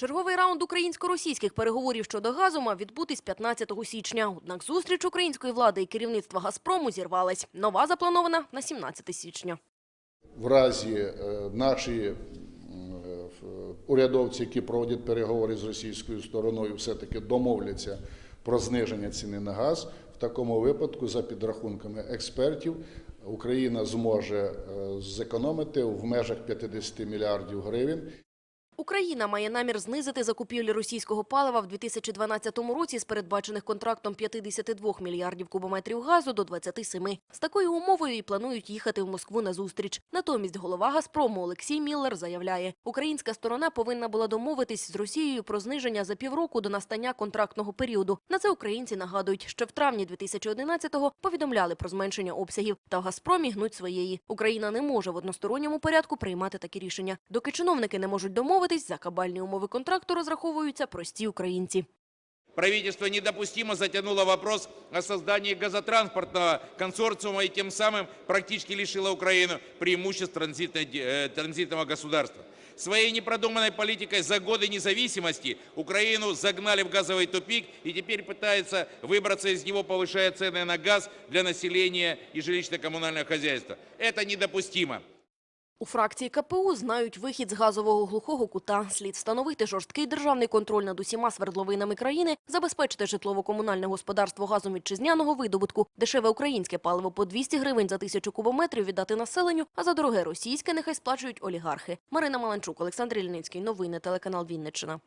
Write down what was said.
Черговий раунд українсько-російських переговорів щодо газу мав відбутись 15 січня. Однак зустріч української влади і керівництва «Газпрому» зірвалась. Нова запланована на 17 січня. в разі е, наші е, урядовці, які проводять переговори з російською стороною, все-таки домовляться про зниження ціни на газ. В такому випадку, за підрахунками експертів, Україна зможе е, зекономити в межах 50 мільярдів гривень. Україна має намір знизити закупівлі російського палива в 2012 році з передбачених контрактом 52 мільярдів кубометрів газу до 27. З такою умовою і планують їхати в Москву на зустріч. Натомість голова «Газпрому» Олексій Міллер заявляє, українська сторона повинна була домовитись з Росією про зниження за півроку до настання контрактного періоду. На це українці нагадують, що в травні 2011-го повідомляли про зменшення обсягів. Та в «Газпромі» гнуть своєї. Україна не може в односторонньому порядку приймати такі рішення. Доки чиновники не можуть домовитись, за кабальні умови контракту розраховуються прості українці. Правительство недопустимо затянуло вопрос о создании газотранспортного консорциума и тем самым практически лишило Украину преимуществ транзитной де- э, транзитного государства. Своей непродуманной политикой за годы независимости Украину загнали в газовый тупик и теперь пытаются выбраться из него, повышая цены на газ для населения и жилищно-коммунального хозяйства. Это недопустимо. У фракції КПУ знають вихід з газового глухого кута. Слід встановити жорсткий державний контроль над усіма свердловинами країни, забезпечити житлово-комунальне господарство газом вітчизняного видобутку, дешеве українське паливо по 200 гривень за тисячу кубометрів віддати населенню, а за дороге російське нехай сплачують олігархи. Марина Маланчук, Олександр Ільницький. Новини телеканал Вінниччина.